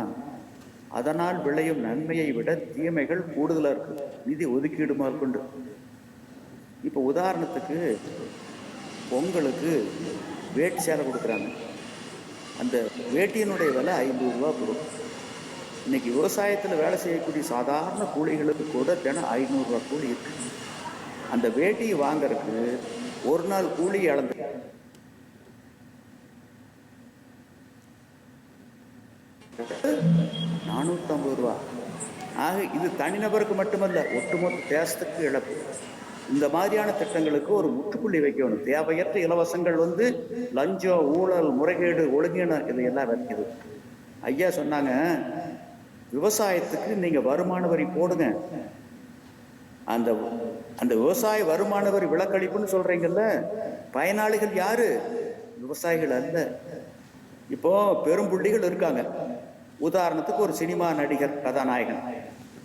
அதனால் விளையும் நன்மையை விட தீமைகள் கூடுதலாக இருக்குது நிதி ஒதுக்கீடு முதற்கொண்டு இப்போ உதாரணத்துக்கு பொங்கலுக்கு வேட்டி சேலை கொடுக்குறாங்க. அந்த வேட்டியினுடைய விலை ஐம்பது ரூபா கொடுக்கும். இன்னைக்கு விவசாயத்தில் வேலை செய்யக்கூடிய சாதாரண கூலிகளுக்கு கூட தினம் ஐநூறுரூவா கூலி இருக்கு. அந்த வேட்டியை வாங்குறதுக்கு ஒரு நாள் கூலி இழந்து நானூற்றம்பது ரூபா. ஆக இது தனிநபருக்கு மட்டுமல்ல ஒட்டுமொத்த தேசத்துக்கு இழப்பு. இந்த மாதிரியான திட்டங்களுக்கு ஒரு முற்றுப்புள்ளி வைக்கணும். தேவையற்ற இலவசங்கள் வந்து லஞ்சம் ஊழல் முறைகேடு ஒழுங்கினம் இதையெல்லாம் வைக்குது ஐயா சொன்னாங்க விவசாயத்துக்கு நீங்க வருமான வரி போடுங்க. அந்த அந்த விவசாய வருமான வரி விலக்களிப்புன்னு சொல்றீங்கல்ல பயனாளிகள் யாரு? விவசாயிகள் அல்ல. இப்போ பெரும்புள்ளிகள் இருக்காங்க. உதாரணத்துக்கு ஒரு சினிமா நடிகர் கதாநாயகன்.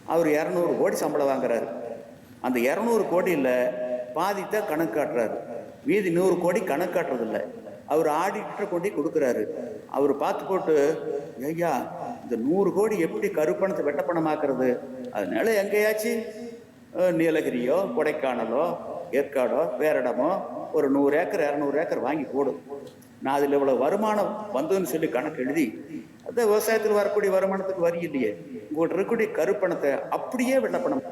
அவர் இரநூறு கோடி சம்பளம் வாங்குறாரு. அந்த இரநூறு கோடியில் பாதித்தான் கணக்கு காட்டுறாரு. மீதி நூறு கோடி கணக்கு காட்டுறதில்ல. அவர் ஆடிட்டர் கொண்டே கொடுக்குறாரு. அவர் பார்த்து போட்டு ஐயா இந்த நூறு கோடி எப்படி கருப்பணத்தை வெட்டப்பணமாக்குறது? அதனால எங்கேயாச்சும் நீலகிரியோ கொடைக்கானலோ ஏற்காடோ வேற இடமோ ஒரு நூறு ஏக்கர் இரநூறு ஏக்கர் வாங்கி போடும் நான் அதில் இவ்வளோ வருமானம் வந்ததுன்னு சொல்லி கணக்கு எழுதி அந்த விவசாயத்தில் வரக்கூடிய வருமானத்துக்கு வரி இல்லையே. உங்கள்கிட்ட இருக்கக்கூடிய கருப்பணத்தை அப்படியே வெள்ளப்பணம்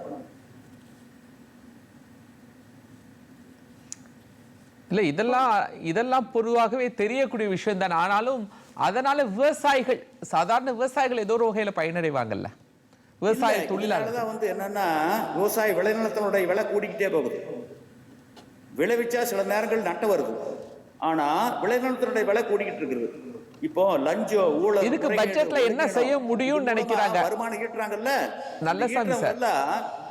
இல்ல இதெல்லாம் இதெல்லாம் பொதுவாகவே தெரியக்கூடிய விஷயம் தான். ஆனாலும் அதனால விவசாயிகள் சாதாரண விவசாயிகள் ஏதோ ஒரு வகையில பயனடைவாங்கல்ல. விவசாய தொழிலாளர் வந்து என்னன்னா விவசாய விளைநிலத்தினுடைய விலை கூடிக்கிட்டே போகுது. விளைவிச்சா சில நேரங்கள் நட்டம் வருது. ஆனா விளைநிலத்தினுடைய விலை கூடிக்கிட்டு இருக்குது. இப்போ லஞ்சம் ஊழல் இதுக்கு பட்ஜெட்ல என்ன செய்ய முடியும்னு நினைக்கிறாங்க? வருமானம் ஈட்டுறாங்கல்ல? நல்ல சார்.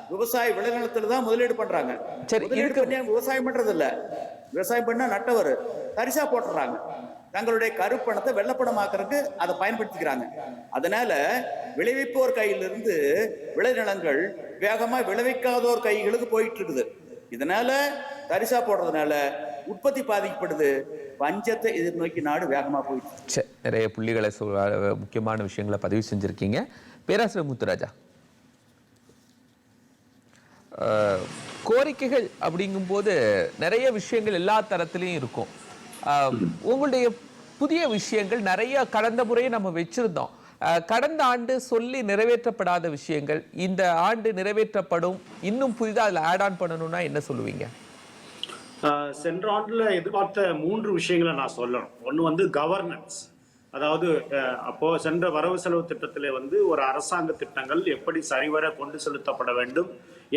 விவசாய விளைநிலத்துல தான் முதலீடு பண்றாங்க. சரி, இதுக்கு- விவசாயம் பண்றது இல்ல விவசாயம் பண்ணா நட்டம் வரும் தரிசா போட்டுறாங்க. தங்களுடைய கருப்பணத்தை வெள்ளப்பணமாக்குறதுக்கு அதை பயன்படுத்திக்கிறாங்க. அதனால விளைவிப்போர் கையிலிருந்து விளைநிலங்கள் வேகமா விளைவிக்காதோர் கைகளுக்கு போயிட்டு இருக்குது இதனால தரிசா போடுறதுனால உற்பத்தி பாதிக்கப்படுது. பஞ்சத்தை எதிர்நோக்கி நாடு வேகமா போயிட்டு இருக்கு. சரி, நிறைய புள்ளிகளை முக்கியமான விஷயங்களை பதிவு செஞ்சிருக்கீங்க. பேராசிரியர் முத்துராஜா. கோரிக்கைகள் அப்படிங்கும்போது நிறைய விஷயங்கள் எல்லா தரத்துலேயும் இருக்கும். உங்களுடைய புதிய விஷயங்கள் நிறைய கடந்த முறையை நம்ம வச்சிருந்தோம். கடந்த ஆண்டு சொல்லி நிறைவேற்றப்படாத விஷயங்கள் இந்த ஆண்டு நிறைவேற்றப்படும் இன்னும் புதிதாக அதில் ஆட் ஆன் பண்ணணும்னா என்ன சொல்லுவீங்க? சென்ற ஆண்டில் எதிர்பார்த்த மூன்று விஷயங்களை நான் சொல்லணும். ஒன்று வந்து கவர்னன்ஸ் அதாவது அப்போ சென்ற வரவு செலவு திட்டத்திலே வந்து ஒரு அரசாங்க திட்டங்கள் எப்படி சரிவர கொண்டு செலுத்தப்பட வேண்டும்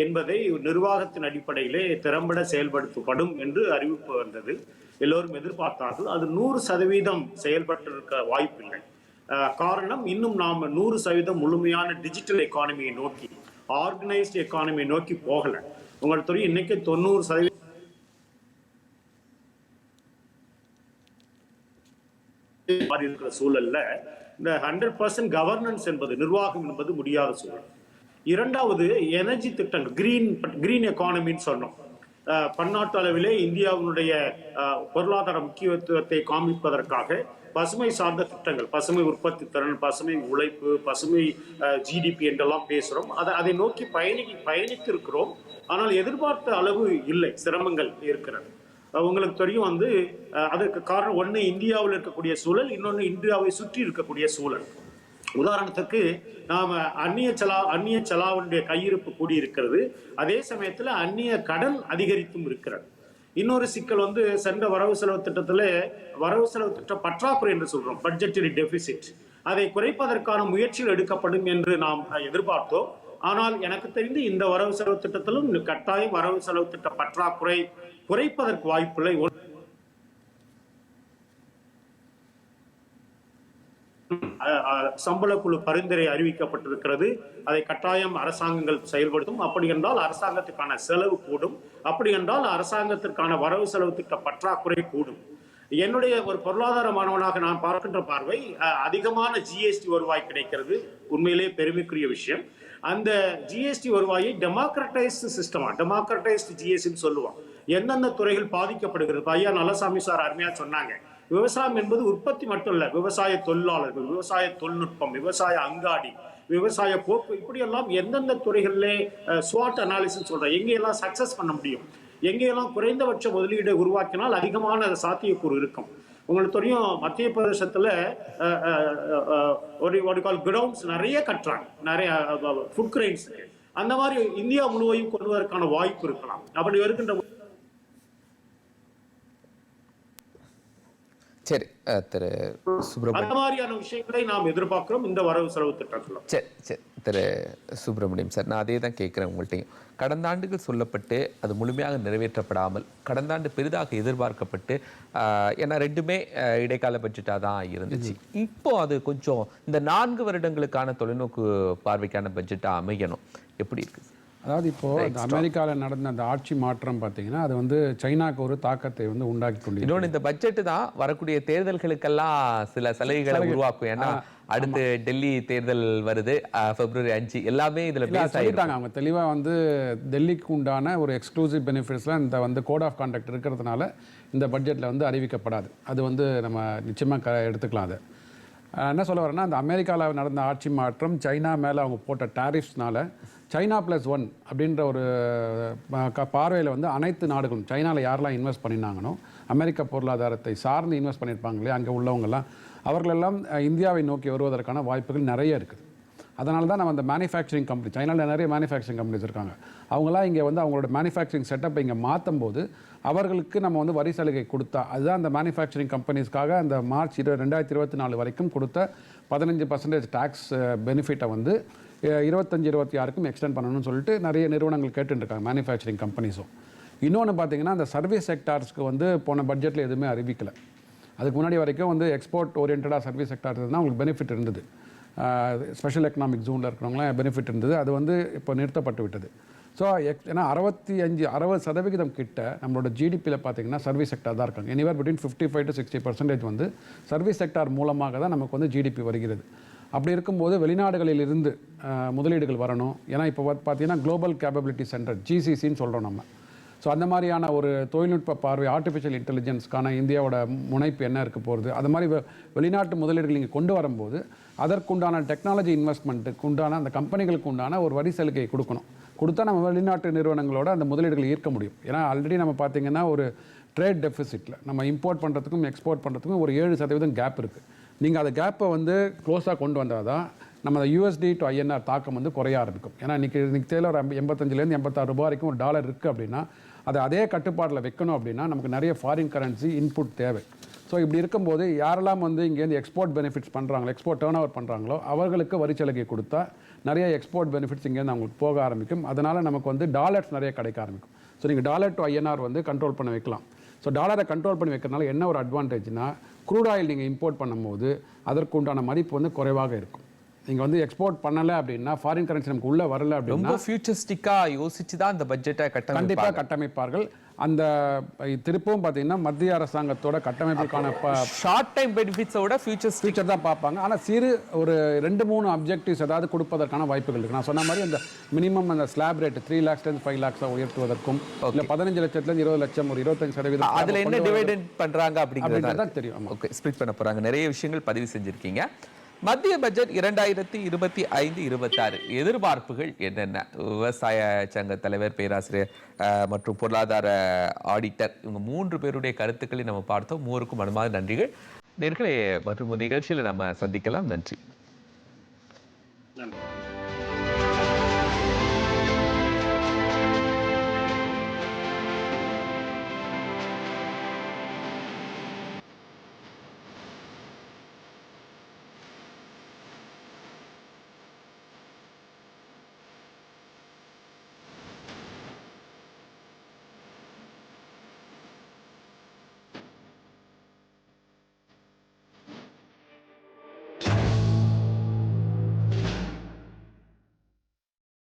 என்பதை நிர்வாகத்தின் அடிப்படையிலே திறம்பட செயல்படுத்தப்படும் என்று அறிவிப்பு வந்தது. எல்லோரும் எதிர்பார்த்தார்கள். அது நூறு சதவீதம் செயல்பட்டிருக்க வாய்ப்பில்லை. காரணம் இன்னும் நாம் நூறு சதவீதம் முழுமையான டிஜிட்டல் எக்கானமியை நோக்கி ஆர்கனைஸ்ட் எக்கானமியை நோக்கி போகல. உங்கள் துறை இன்னைக்கு தொண்ணூறு சதவீதம் மாறி இருக்கிற சூழல்ல இந்த ஹண்ட்ரட் பர்சன்ட் கவர்னன்ஸ் என்பது நிர்வாகம் என்பது முடியாத சூழல். இரண்டாவது எனர்ஜி திட்டங்கள் கிரீன் கிரீன் எக்கானமின்னு சொன்னோம். பன்னாட்டு அளவிலே இந்தியாவினுடைய பொருளாதார முக்கியத்துவத்தை காமிப்பதற்காக பசுமை சார்ந்த திட்டங்கள் பசுமை உற்பத்தி திறன் பசுமை உழைப்பு பசுமை ஜிடிபி என்றெல்லாம் பேசுகிறோம் அதை அதை நோக்கி பயணி பயணித்திருக்கிறோம். ஆனால் எதிர்பார்த்த அளவு இல்லை சிரமங்கள் இருக்கிறது. உங்களுக்கு தெரியும் வந்து அதற்கு காரணம் ஒன்று இந்தியாவில் இருக்கக்கூடிய சூழல் இன்னொன்று இந்தியாவை சுற்றி இருக்கக்கூடிய சூழல். உதாரணத்துக்கு நாம் அந்நிய செலா அந்நிய செலாவனுடைய கையிருப்பு கூடி இருக்கிறது அதே சமயத்தில் அந்நிய கடன் அதிகரித்தும் இருக்கிறது. இன்னொரு சிக்கல் வந்து சென்ற வரவு செலவு திட்டத்தில் வரவு செலவு திட்ட பற்றாக்குறை என்று சொல்கிறோம் பட்ஜெட்டரி டெபிசிட் அதை குறைப்பதற்கான முயற்சிகள் எடுக்கப்படும் என்று நாம் எதிர்பார்த்தோம். ஆனால் எனக்கு தெரிந்து இந்த வரவு செலவு திட்டத்திலும் கட்டாயம் வரவு செலவு திட்ட பற்றாக்குறை குறைப்பதற்கு வாய்ப்பில்லை. சம்பள குழு பரிந்துரை அறிவிக்கப்பட்டிருக்கிறது. அதை கட்டாயம் அரசாங்கங்கள் செயல்படுத்தும். அப்படி என்றால் அரசாங்கத்துக்கான செலவு கூடும். அப்படி என்றால் அரசாங்கத்திற்கான வரவு செலவு திட்ட பற்றாக்குறை கூடும். என்னுடைய ஒரு பொருளாதார மாணவனாக நான் பார்க்கின்ற பார்வை அதிகமான ஜிஎஸ்டி வருவாய் கிடைக்கிறது. உண்மையிலே பெருமைக்குரிய விஷயம். அந்த ஜிஎஸ்டி வருவாயை டெமோக்ரட்டைஸ்டு சிஸ்டமா டெமோக்ரட்டைஸ்டு ஜிஎஸ்டின்னு சொல்லுவோம். எந்தெந்த துறைகள் பாதிக்கப்படுகிறது? ஐயா நல்லசாமி சார் அருமையா சொன்னாங்க. விவசாயம் என்பது உற்பத்தி மட்டும் இல்ல விவசாய தொழிலாளர்கள் விவசாய தொழில்நுட்பம் விவசாய அங்காடி விவசாய போக்கு இப்படியெல்லாம் எந்தெந்த துறைகளிலே ஸ்வாட் அனாலிசிஸ் சொல்றேன் எங்கேயெல்லாம் சக்சஸ் பண்ண முடியும் எங்கேயெல்லாம் குறைந்தபட்ச முதலீடு உருவாக்கினால் அதிகமான சாத்தியக்கூறு இருக்கும். உங்களுக்கு தெரியும் மத்திய பிரதேசத்துல ஒரு ஒரு கால் கிரவுண்ட்ஸ் நிறைய கட்டுறாங்க. நிறைய ஃபுட் கிரெயின்ஸ் அந்த மாதிரி இந்தியா முழுவையும் கொண்டு வாய்ப்பு இருக்கலாம். அப்படி வருகின்ற சரி திரு சுப்பிரமணியன் அந்த மாதிரியான விஷயங்களை நாம் எதிர்பார்க்கிறோம். இந்த வரவு செலவு திட்டத்துல சரி சரி திரு சுப்பிரமணியம் சார் நான் அதே தான் கேட்குறேன் உங்கள்கிட்டையும் கடந்த ஆண்டுகள் சொல்லப்பட்டு அது முழுமையாக நிறைவேற்றப்படாமல் கடந்த ஆண்டு பெரிதாக எதிர்பார்க்கப்பட்டு ஏன்னா ரெண்டுமே இடைக்கால பட்ஜெட்டாக தான் இருந்துச்சு. இப்போ அது கொஞ்சம் இந்த நான்கு வருடங்களுக்கான தொலைநோக்கு பார்வைக்கான பட்ஜெட்டாக அமையணும். எப்படி இருக்கு? அதாவது இப்போது இந்த அமெரிக்காவில் நடந்த அந்த ஆட்சி மாற்றம் பார்த்தீங்கன்னா அது வந்து சைனாக்கு ஒரு தாக்கத்தை வந்து உண்டாக்கி கொண்டிருக்கிறது இன்னொன்று இந்த பட்ஜெட் தான் வரக்கூடிய தேர்தல்களுக்கெல்லாம் சில சலுகைகளை உருவாக்கும். ஏன்னா அடுத்து டெல்லி தேர்தல் வருது பிப்ரவரி அஞ்சு. எல்லாமே இதுல சொல்லிட்டாங்க அவங்க. தெளிவாக வந்து டெல்லிக்கு உண்டான ஒரு எக்ஸ்க்ளூசிவ் பெனிஃபிட்ஸ்லாம் இந்த வந்து கோட் ஆஃப் கான்டாக்ட் இருக்கிறதுனால இந்த பட்ஜெட்டில் வந்து அறிவிக்கப்படாது. அது வந்து நம்ம நிச்சயமாக க எடுத்துக்கலாம் அதை. என்ன சொல்ல வரேன்னா அந்த அமெரிக்காவில் நடந்த ஆட்சி மாற்றம் சைனா மேலே அவங்க போட்ட டாரிஃப்ஸ்னால சைனா ப்ளஸ் ஒன் அப்படின்ற ஒரு பார்வையில் வந்து அனைத்து நாடுகளும் சைனாவில் யாரெல்லாம் இன்வெஸ்ட் பண்ணினாங்கனோ அமெரிக்க பொருளாதாரத்தை சார்ந்து இன்வெஸ்ட் பண்ணியிருப்பாங்க இல்லையா அங்கே உள்ளவங்கெல்லாம் அவர்களெல்லாம் இந்தியாவை நோக்கி வருவதற்கான வாய்ப்புகள் நிறைய இருக்குது. அதனால தான் நம்ம அந்த மேனுஃபேக்சரிங் கம்பெனி சைனாவில் நிறைய மேனுஃபேக்சரிங் கம்பெனிஸ் இருக்காங்க. அவங்களாம் இங்கே வந்து அவங்களோட மேனுஃபேக்சரிங் செட்டப்பை இங்கே மாற்றும் போது அவர்களுக்கு நம்ம வந்து வரி சலுகை கொடுத்தா அதுதான் அந்த மேனுஃபேக்சரிங் கம்பெனிஸ்க்காக அந்த மார்ச் இரு ரெண்டாயிரத்தி இருபத்தி நாலு வரைக்கும் கொடுத்த பதினஞ்சு பர்சன்டேஜ் டேக்ஸ் பெனிஃபிட்டை வந்து இருபத்தஞ்சி இருபத்தஞ்சு இருபத்தி ஆறுக்கும் எக்ஸ்டெண்ட் பண்ணணும்னு சொல்லிட்டு நிறைய நிறுவனங்கள் கேட்டுருக்காங்க மேனுஃபேக்சரிங் கம்பெனிஸும் இன்னொன்று பார்த்தீங்கன்னா அந்த சர்வீஸ் செக்டார்ஸ்க்கு வந்து போன பட்ஜெட்டில் எதுவுமே அறிவிக்கலை. அதுக்கு முன்னாடி வரைக்கும் வந்து எக்ஸ்போர்ட் ஓரியன்டாக சர்வீஸ் செக்டார் தான் அவங்களுக்கு பெனிஃபிட் இருந்தது. ஸ்பெஷல் எக்கனாமிக் ஜோனில் இருக்கிறவங்களாம் பெனிஃபிட் இருந்தது. அது வந்து இப்போ நிறுத்தப்பட்டு விட்டது. ஸோ எக் ஏன்னா அறுபத்தி அஞ்சு அறுபது சதவிகிதம் கிட்ட நம்மளோட ஜிடிபியில் பார்த்தீங்கன்னா சர்வீஸ் செக்டார் தான் இருக்காங்க. Anywhere between fifty five to sixty percentage வந்து சர்வீஸ் செக்டார் மூலமாக தான் நமக்கு வந்து ஜிடிபி வருகிறது. அப்படி இருக்கும்போது வெளிநாடுகளில் இருந்து முதலீடுகள் வரணும். ஏன்னா இப்போ பார்த்தீங்கன்னா குளோபல் கேபபிலிட்டி சென்டர் ஜிசிசின்னு சொல்கிறோம் நம்ம. ஸோ அந்த மாதிரியான ஒரு தொழில்நுட்ப பார்வை ஆர்டிஃபிஷியல் இன்டெலிஜென்ஸ்க்கான இந்தியாவோட முனைப்பு என்ன இருக்க போகிறது அது மாதிரி வெளிநாட்டு முதலீடுகள் இங்கே கொண்டு வரும்போது அதற்குண்டான டெக்னாலஜி இன்வெஸ்ட்மெண்ட்டுக்கு உண்டான அந்த கம்பெனிகளுக்கு உண்டான ஒரு வரி சலுகையை கொடுக்கணும். கொடுத்தா நம்ம வெளிநாட்டு நிறுவனங்களோட அந்த முதலீடுகளை ஈர்க்க முடியும். ஏன்னா ஆல்ரெடி நம்ம பார்த்தீங்கன்னா ஒரு ட்ரேட் டெஃபிசிட்டில் நம்ம இம்போர்ட் பண்ணுறதுக்கும் எக்ஸ்போர்ட் பண்ணுறதுக்கும் ஒரு ஏழு சதவீதம் கேப் இருக்குது நீங்கள் அந்த கேப்பை வந்து க்ளோஸாக கொண்டு வந்தால் தான் நம்ம அந்த யூஎஸ்டி டு ஐஎன்ஆர் தாக்கம் வந்து குறைய ஆரம்பிக்கும். ஏன்னா இன்றைக்கி இன்றைக்கி தேவை ஒரு எண்பத்தஞ்சிலேருந்து எண்பத்தாறு ரூபா வரைக்கும் ஒரு டாலர் இருக்குது அப்படின்னா அதை அதே கட்டுப்பாட்டில் வைக்கணும் அப்படின்னா நமக்கு நிறைய ஃபாரின் கரன்சி இன்புட் தேவை. ஸோ இப்படி இருக்கும்போது யாரெல்லாம் வந்து இங்கேருந்து எக்ஸ்போர்ட் பெனிஃபிட்ஸ் பண்ணுறாங்களோ எக்ஸ்போர்ட் டேர்ன் ஓவர் பண்ணுறாங்களோ அவர்களுக்கு வரி சலுகை கொடுத்தா நிறைய எக்ஸ்போர்ட் பெனிஃபிட்ஸ் இங்கேருந்து அவங்களுக்கு போக ஆரம்பிக்கும். அதனால் நமக்கு வந்து டாலர்ஸ் நிறைய கிடைக்க ஆரம்பிக்கும். ஸோ நீங்கள் டாலர் டு ஐஎன்ஆர் வந்து கண்ட்ரோல் பண்ண வைக்கலாம். ஸோ டாலரை கண்ட்ரோல் பண்ணி வைக்கிறதுனால என்ன ஒரு அட்வான்டேஜ்னா க்ரூட் ஆயில் நீங்கள் இம்போர்ட் பண்ணும்போது அதற்கு உண்டான மதிப்பு வந்து குறைவாக இருக்கும். நீங்கள் வந்து எக்ஸ்போர்ட் பண்ணலை அப்படின்னா ஃபாரின் கரன்சி நமக்கு உள்ளே வரல அப்படின்னா ரொம்ப ஃபியூச்சரிஸ்டிக்கா யோசிச்சு தான் இந்த பட்ஜெட்டை கட்டமைப்பாங்க. கண்டிப்பாக கட்டமைப்பார்கள். அந்த திருப்பவும் பார்த்தீங்கன்னா மத்திய அரசாங்கத்தோட கட்டமைப்புக்கான ஷார்ட் டைம் பெனிஃபிட்ஸோட ஃபியூச்சர்ஸ் ஃபியூச்சர் தான் பார்ப்பாங்க. ஆனால் சிறு ஒரு ரெண்டு மூணு அப்ஜெக்டிவ்ஸ் ஏதாவது கொடுப்பதற்கான வாய்ப்புகள் இருக்குது நான் சொன்ன மாதிரி அந்த மினிமம் அந்த ஸ்லாப் ரேட் த்ரீ லேக்ஸ்லேருந்து ஃபைவ் லேக்ஸாக உயர்த்துவதற்கும் இல்லை பதினஞ்சு லட்சத்துலேருந்து இருபது லட்சம் ஒரு இருபத்தஞ்சு சதவீதம் அதுல என்ன டிவைடெண்ட் பண்றாங்க அப்படிங்கிறது தான் தெரியும். ஓகே ஸ்பிளிட் பண்ண போறாங்க. நிறைய விஷயங்கள் பதிவு செஞ்சிருக்கீங்க. மத்திய பட்ஜெட் இரண்டாயிரத்தி இருபத்தி ஐந்து இருபத்தாறு. எதிர்பார்ப்புகள் என்னென்ன? விவசாய சங்க தலைவர் பேராசிரியர் மற்றும் பொருளாதார ஆடிட்டர் இவங்க மூன்று பேருடைய கருத்துக்களை நம்ம பார்த்தோம். மூவருக்கும் மனமார்ந்த நன்றிகள். நேர்களை மற்றும் ஒரு நிகழ்ச்சியில் நம்ம சந்திக்கலாம். நன்றி. நன்றி.